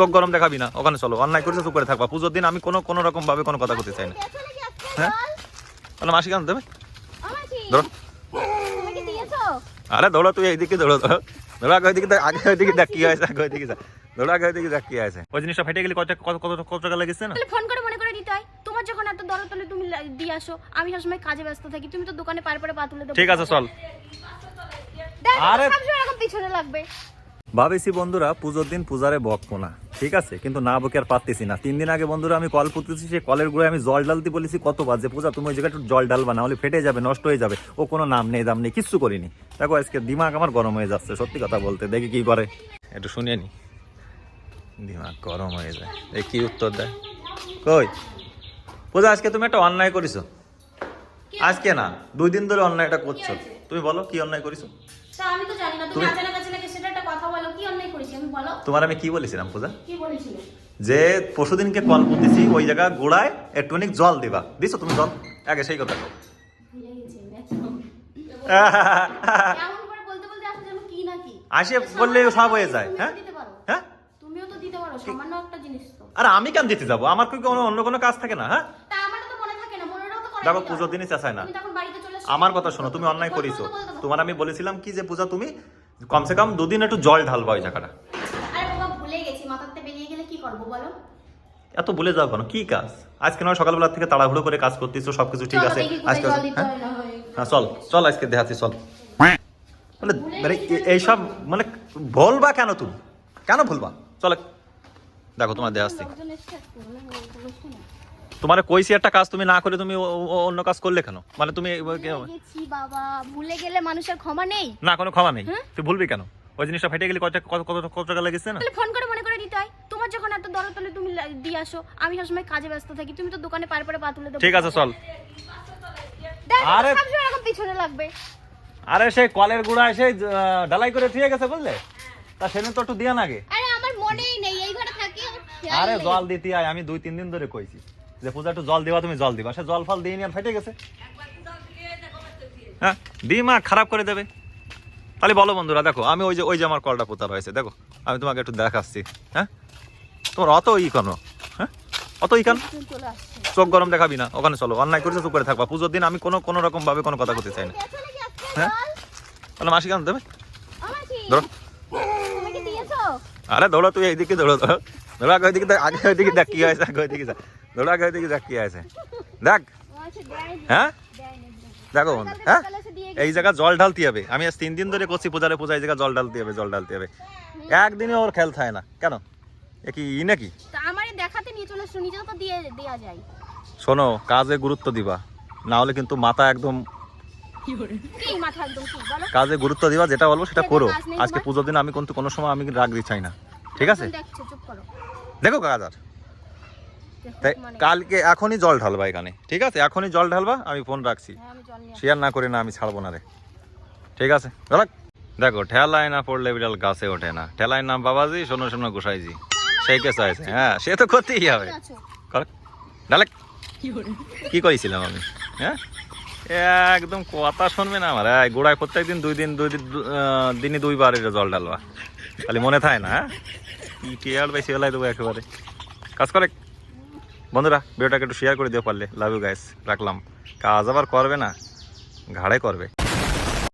চোখ গরম দেখাবি না। ওখানে চলো অন্যায় করেছে চুপ করে থাকবা। পুজোর দিন আমি কোনো কোনো রকম ভাবে কোনো কথা করতে চাই না? হ্যাঁ? তাহলে মাসি কেন দেবে? ধরো? আরে দৌড়া তুই এইদিকে দৌড়ো দৌড়ো দৌড়া আগে ওইদিকে আগে ওইদিকে দেখ কি হয়েছে আগে ওইদিকে যা দৌড়া আগে ওইদিকে দেখ কি হয়েছে। ওই জিনিসটা ফেটে গেলে কত কত কত টাকা লেগেছে না? ফোন করে মনে করে দিতে হয়। তোমার যখন এত দরদ তাহলে তুমি দিয়ে আসো। আমি সবসময় কাজে ব্যস্ত থাকি। তুমি তো দোকানে পার পারে পা তুলে ঠিক আছে চল। আরে- সবসময় এরকম পিছনে লাগবে। ভাবেছি বন্ধুরা পুজোর দিন পূজারে বকবো না ঠিক আছে কিন্তু না বকে আর পারতেছি না। তিন দিন আগে বন্ধুরা আমি কল পুঁতেছি সে কলের গুঁড়ে আমি জল ডালতে বলেছি কত যে পূজা তুমি ওই জায়গায় একটু জল ডালবা না হলে ফেটে যাবে নষ্ট হয়ে যাবে। ও কোনো নাম নেই দাম নেই কিচ্ছু করিনি। দেখো আজকে দিমাগ আমার গরম হয়ে যাচ্ছে সত্যি কথা বলতে। দেখি কি করে। একটু শুনে নি। দিমাগ গরম হয়ে যায়। এই কি উত্তর দেয়? কই? পূজা আজকে তুমি একটা অন্যায় করেছ। আজকে না দুই দিন ধরে অন্যায়টা করছ। তুমি বলো কি অন্যায় করেছ? তা জানি না তুমি তুমি- আচানক আচানক সেটা একটা কথা বলো কি অন্যায় করেছি আমি বলো তোমার আমি কি বলেছিলাম পূজা? যে পরশুদিনকে কল করতেছি ওই জায়গা গোড়ায় একটুখানি জল দিবা। দিছো তুমি জল? আগে সেই কথা আসো বললে সব হয়ে যায় হ্যাঁ? হ্যাঁ? আর আমি কেন দিতে যাব? আমার কি কোনো অন্য কোনো কাজ থাকে না হ্যাঁ? দেখো পুজোর দিনই চেঁচায় না। আমার কথা শোনো তুমি অন্যায় করেছ। তোমার আমি বলেছিলাম কি যে পূজা তুমি কমসে কম দুদিন একটু জল ঢালবা ওই জায়গাটা আরে বাবা ভুলে গেছি মাথাতে বেরিয়ে গেলে কি করব বলো? এত ভুলে যাও কেন? কি কাজ? আজকে নয় সকালবেলা থেকে তাড়াহুড়ো করে কাজ করতেছো সবকিছু ঠিক আছে। আজকে হ্যাঁ চল চল আজকে দেখাচ্ছি চল। মানে মানে এইসব মানে ভুলবা কেন তুমি? কেন ভুলবা চল দেখো তোমার বলে বসছে না। তোমার কইছি একটা কাজ তুমি না করে তুমি অন্য কাজ করলে কেন? মানে তুমি ভুলে বাবা। ভুলে গেলে মানুষের ক্ষমা নেই। না কোনো ক্ষমা নেই। হ্যাঁ? তুই ভুলবি কেন? ওই জিনিসটা ফেটে গেলে কত কত কত টাকা লেগেছে না? ফোন করে মনে করে দিতে হয় তোমার যখন এত দরদ তাহলে তুমি দিয়ে আসো আমি সবসময় কাজে ব্যস্ত থাকি। তুমি তো দোকানে পার পারে পা তুলে দেবো। ঠিক আছে চল। আরে- সবসময় এরকম পিছনে লাগবে। আরে সেই কলের গুঁড়া এসে ডালাই করে থুয়ে গেছে বুঝলে? তা সেদিন তো একটু দিয়া না আগে আরে আমার মনেই নেই এই ঘরে থাকি আরে জল দিতে আয় আমি দুই তিন দিন ধরে কইছি। যে পূজা একটু জল দিবা তুমি জল দিবা। সে জল ফল দিয়ে নিয়ে ফেটে গেছে। হ্যাঁ দিমা খারাপ করে দেবে। তাহলে বলো বন্ধুরা দেখো আমি ওই যে ওই যে আমার কলটা পোতা রয়েছে দেখো। আমি তোমাকে একটু দেখাচ্ছি। হ্যাঁ? তোমার অত ই কেন? হ্যাঁ? অত ই কেন? চোখ গরম দেখাবি না। ওখানে চলো, অন্যায় করেছে চুপ করে থাকবা। পুজোর দিন আমি কোনো কোনো রকম ভাবে কোনো কথা করতে চাই না? হ্যাঁ? মাসি কেন দেবে? ধরো? আরে দৌড়া তুই এইদিকে দৌড়ো দৌড়ো। দৌড়া, আগে ওইদিকে আগে ওইদিকে দেখ কি হয়েছে, আগে ওইদিকে যা। দৌড়া, আগে ওইদিকে দেখ কি হয়েছে। দেখ। হ্যাঁ। দেখো বন্ধু হ্যাঁ? এই জায়গা জল ঢালতে হবে। আমি আজ তিন দিন ধরে করছি, পূজারে পূজা, এই জায়গা জল ঢালতে হবে, জল ঢালতে হবে। একদিনে ওর খেল থাকে না। কেন? কি ই নাকি? তো আমারে দেখাতে নিয়ে চলে এসো নিজেও তো দিয়ে দেয়া যায়। শোনো কাজে গুরুত্ব দিবা। না হলে কিন্তু মাথা একদম কি মাথা একদম কি বলো। কাজে গুরুত্ব দিবা যেটা বলব সেটা করো। কাজ নেই আজকে তোমার? পুজোর দিন আমি কিন্তু কোনো সময় আমি রাগ দিচ্ছি না। ঠিক আছে? এখন দেখছ চুপ করো। দেখো কাজ আর। দেখো, তাই মানে। কালকে এখনই জল ঢালবা এখানে ঠিক আছে? এখনই জল ঢালবা আমি ফোন রাখছি। হ্যাঁ আমি জল নিয়ে শেয়ার না করে না আমি ছাড়বো না রে। ঠিক আছে? রাখ। দেখো ঠেলায় না পড়লে বিড়াল গাছে ওঠে না। ঠেলায় নাম বাবাজি শোনো শোনো গোসাইজি। সেই কে চাইছে হ্যাঁ সে তো করতেই হবে। ডালেক কি করেছিলাম আমি? হ্যাঁ? একদম কথা শুনবে না আমার। এই গোড়ায় প্রত্যেক দিন, দুই দিন দুই দিন দিনে দুইবার এটা জল ঢালবা। খালি মনে থাকে না হ্যাঁ? কি টিয়ার বেশি বেলায় দেবো একেবারে। কাজ করে। বন্ধুরা, ভিডিওটাকে একটু শেয়ার করে দিও পারলে। লাভ ইউ গাইস রাখলাম। কাজ আবার করবে না, ঘাড়ে করবে।